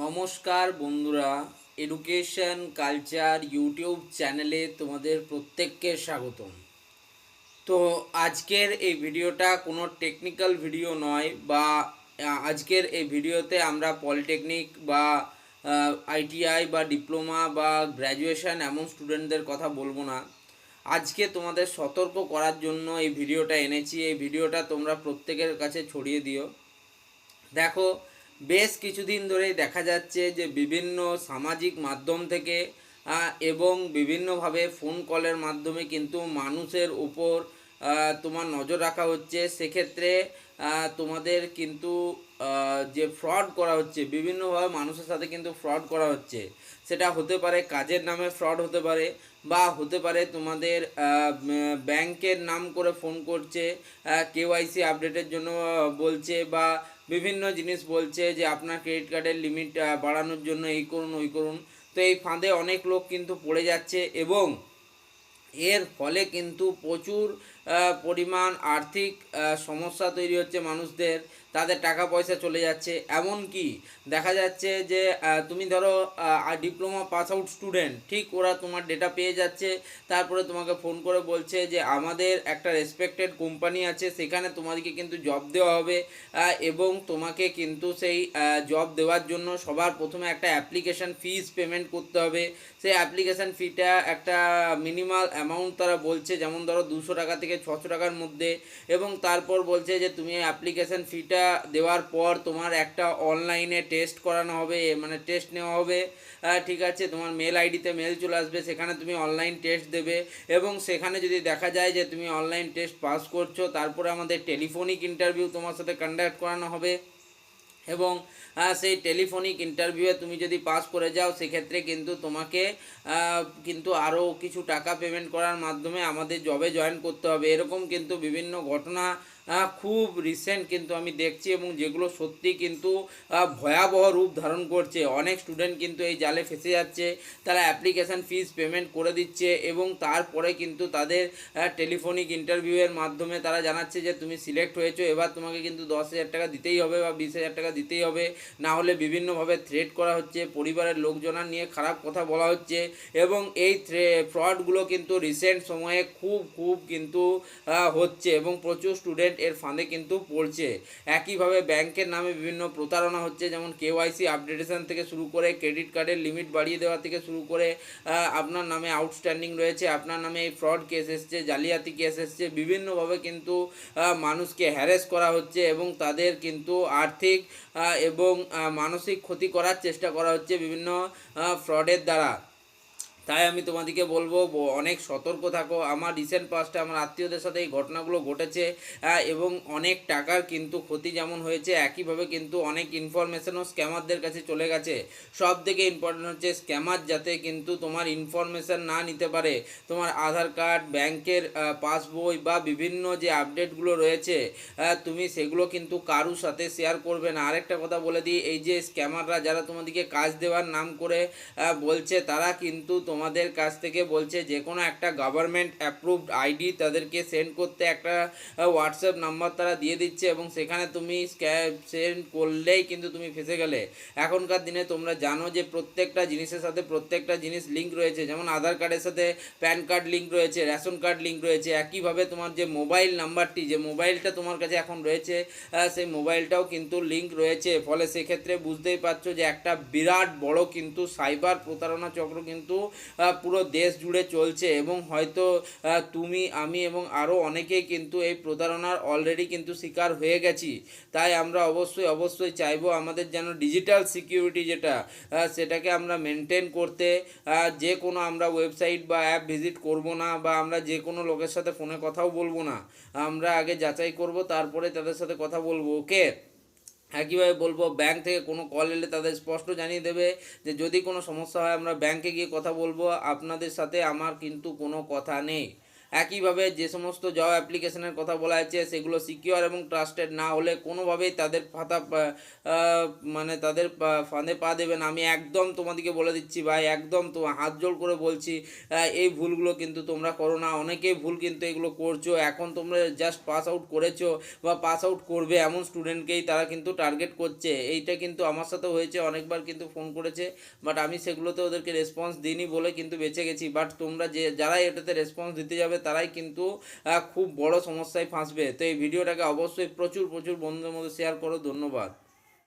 নমস্কার বন্ধুরা education culture YouTube চ্যানেলে তোমাদের প্রত্যেককে স্বাগতম। তো আজকের এই ভিডিওটা কোনো টেকনিক্যাল ভিডিও নয় বা আজকের এই ভিডিওতে আমরা পলিটেকনিক বা আইটিআই বা ডিপ্লোমা বা গ্র্যাজুয়েশন এমন স্টুডেন্টদের কথা বলব না। আজকে তোমাদের সতর্ক করার জন্য এই ভিডিওটা এনেছি। এই ভিডিওটা তোমরা প্রত্যেকের কাছে ছড়িয়ে দিও। দেখো বেশ কিছুদিন ধরেই দেখা যাচ্ছে যে বিভিন্ন সামাজিক মাধ্যম থেকে এবং বিভিন্নভাবে ফোন কলের মাধ্যমে কিন্তু মানুষের উপর তোমার নজর রাখা হচ্ছে। সেক্ষেত্রে তোমাদের কিন্তু যে ফ্রড করা হচ্ছে, বিভিন্নভাবে মানুষের সাথে কিন্তু ফ্রড করা হচ্ছে। সেটা হতে পারে কাজের নামে ফ্রড হতে পারে, বা হতে পারে তোমাদের ব্যাংকের নাম করে ফোন করছে কেওয়াইসি আপডেটের জন্য বলছে, বা বিভিন্ন জিনিস বলছে যে আপনার ক্রেডিট কার্ডের লিমিট বাড়ানোর জন্য এই করুন, ওই করুন। তো এই ফাঁদে অনেক লোক কিন্তু পড়ে যাচ্ছে এবং এর ফলে কিন্তু প্রচুর পরিমাণ আর্থিক সমস্যা তৈরি হচ্ছে মানুষদের। তাদের টাকা পয়সা চলে যাচ্ছে। এমন কি দেখা যাচ্ছে যে তুমি ধরো ডিপ্লোমা পাস আউট স্টুডেন্ট ঠিক ওরা তোমার ডেটা পেয়ে যাচ্ছে। তারপরে তোমাকে ফোন করে বলছে যে, আমাদের একটা রেসপেক্টেড কোম্পানি আছে, সেখানে তোমাদেরকে কিন্তু জব দেওয়া হবে। এবং তোমাকে কিন্তু সেই জব দেওয়ার জন্য সবার প্রথমে একটা অ্যাপ্লিকেশন ফিস পেমেন্ট করতে হবে। সেই অ্যাপ্লিকেশন ফিটা একটা মিনিমাল অ্যামাউন্ট তারা বলছে, যেমন ধরো দুশো টাকা থেকে ছশো টাকার মধ্যে। এবং তারপর বলছে যে, তুমি অ্যাপ্লিকেশন ফিটা দেওয়ার পর তোমার একটা অনলাইনে টেস্ট করানো হবে মানে টেস্ট নেওয়া হবে। ঠিক আছে, তোমার মেল আইডিতে মেল চলে আসবে, সেখানে তুমি অনলাইন টেস্ট দেবে এবং সেখানে যদি দেখা যায় যে তুমি অনলাইন টেস্ট পাস করছ, তারপরে আমাদের টেলিফোনিক ইন্টারভিউ তোমার সাথে কন্ডাক্ট করানো হবে এবং সেই টেলিফোনিক ইন্টারভিউয়ে তুমি যদি পাস করে যাও, সেক্ষেত্রে কিন্তু তোমাকে কিন্তু আরও কিছু টাকা পেমেন্ট করার মাধ্যমে আমাদের জবে জয়েন করতে হবে। এরকম কিন্তু বিভিন্ন ঘটনা খুব রিসেন্ট কিন্তু আমি দেখছি এবং যেগুলো সত্যি কিন্তু ভয়াবহ রূপ ধারণ করছে। অনেক স্টুডেন্ট কিন্তু এই জালে ফেসে যাচ্ছে, তারা অ্যাপ্লিকেশান ফিস পেমেন্ট করে দিচ্ছে এবং তারপরে কিন্তু তাদের টেলিফোনিক ইন্টারভিউয়ের মাধ্যমে তারা জানাচ্ছে যে তুমি সিলেক্ট হয়েছো, এবার তোমাকে কিন্তু দশ হাজার টাকা দিতেই হবে বা বিশ হাজার টাকা দিতেই হবে। না হলে বিভিন্নভাবে থ্রেট করা হচ্ছে, পরিবারের লোকজনার নিয়ে খারাপ কথা বলা হচ্ছে এবং এই ফ্রডগুলো কিন্তু রিসেন্ট সময়ে খুব খুব কিন্তু হচ্ছে এবং প্রচুর স্টুডেন্ট এর ফাঁদে কিন্তু পড়ছে। একইভাবে ব্যাংকের নামে বিভিন্ন প্রতারণা হচ্ছে, যেমন কেওয়াইসি আপডেটেশন থেকে শুরু করে ক্রেডিট কার্ডের লিমিট বাড়িয়ে দেওয়া থেকে শুরু করে আপনার নামে আউটস্ট্যান্ডিং রয়েছে, আপনার নামে এই ফ্রড কেস এসছে, জালিয়াতি কেস এসছে, বিভিন্নভাবে কিন্তু মানুষকে হ্যারেস করা হচ্ছে এবং তাদের কিন্তু আর্থিক এবং মানসিক ক্ষতি করার চেষ্টা করা হচ্ছে বিভিন্ন ফ্রডের দ্বারা। তাই আমি তোমাদেরকে বলব অনেক সতর্ক থাকো। আমার রিসেন্ট পাস্টে আমার আত্মীয়দের সাথে এই ঘটনাগুলো ঘটেছে এবং অনেক টাকার কিন্তু ক্ষতি যেমন হয়েছে, একইভাবে কিন্তু অনেক ইনফরমেশনও স্ক্যামারদের কাছে চলে গেছে। সব থেকে ইম্পর্টেন্ট হচ্ছে স্ক্যামার যাতে কিন্তু তোমার ইনফরমেশন না নিতে পারে। তোমার আধার কার্ড ব্যাংকের পাসবই বা বিভিন্ন যে আপডেটগুলো রয়েছে তুমি সেগুলো কিন্তু কারুর সাথে শেয়ার করবে না। আরেকটা কথা বলে দিই, এই যে স্ক্যামাররা যারা তোমাদেরকে কাজ দেওয়ার নাম করে বলছে, তারা কিন্তু তোমাদের কাছ থেকে বলছে, যে কোনো একটা গভর্নমেন্ট অ্যাপ্রুভড আইডি তাদেরকে সেন্ড করতে একটা হোয়াটসঅ্যাপ নাম্বার তারা দিয়ে দিচ্ছে এবং সেখানে তুমি সেন্ড করলেই কিন্তু তুমি ফেসে গেলে। এখনকার দিনে তোমরা জানো যে প্রত্যেকটা জিনিসের সাথে প্রত্যেকটা জিনিস লিঙ্ক রয়েছে। যেমন আধার কার্ডের সাথে প্যান কার্ড লিঙ্ক রয়েছে, রেশন কার্ড লিঙ্ক রয়েছে, একইভাবে তোমার যে মোবাইল নাম্বারটি যে মোবাইলটা তোমার কাছে এখন রয়েছে সেই মোবাইলটাও কিন্তু লিঙ্ক রয়েছে। ফলে সেক্ষেত্রে বুঝতেই পারছ যে একটা বিরাট বড় কিন্তু সাইবার প্রতারণা চক্র কিন্তু পুরো দেশ জুড়ে চলছে এবং হয়তো তুমি, আমি এবং আরও অনেকেই কিন্তু এই প্রতারণার অলরেডি কিন্তু শিকার হয়ে গেছি। তাই আমরা অবশ্যই অবশ্যই চাইব আমাদের যেন ডিজিটাল সিকিউরিটি যেটা সেটাকে আমরা মেনটেন করতে যে কোনো আমরা ওয়েবসাইট বা অ্যাপ ভিজিট করব না বা আমরা যে কোনো লোকের সাথে ফোনে কথাও বলব না। আমরা আগে যাচাই করব, তারপরে তাদের সাথে কথা বলব ওকে একইভাবে বলব ব্যাংক থেকে কোনো কল এলে তাদের স্পষ্ট জানিয়ে দেবে যে যদি কোনো সমস্যা হয়, আমরা ব্যাংকে গিয়ে কথা বলব। আপনাদের সাথে আমার কিন্তু কোনো কথা নেই। একইভাবে যে সমস্ত জব অ্যাপ্লিকেশনের কথা বলা হয়েছে সেগুলো সিকিউর এবং ট্রাস্টেড না হলে কোনোভাবেই তাদের আহ, মানে তাদের ফাঁদে পা দেবেন আমি একদম তোমাদেরকে বলে দিচ্ছি ভাই একদম তো হাত জোর করে বলছি এই ভুলগুলো কিন্তু তোমরা করো না। অনেকেই ভুল কিন্তু এগুলো করছ এখন তোমরা জাস্ট পাস আউট করেছ বা পাস আউট করবে এমন স্টুডেন্টকেই তারা কিন্তু টার্গেট করছে। এইটা কিন্তু আমার সাথে হয়েছে অনেকবার কিন্তু ফোন করেছে বাট আমি সেগুলোতে ওদেরকে রেসপন্স দিইনি বলে কিন্তু বেঁচে গেছি। বাট তোমরা যে যারাই এটাতে রেসপন্স দিতে যাবে তারাই কিন্তু খুব বড় সমস্যায় ফাঁসবে। তো এই ভিডিওটাকে অবশ্যই প্রচুর প্রচুর বন্ধুদের মধ্যে শেয়ার করো। ধন্যবাদ।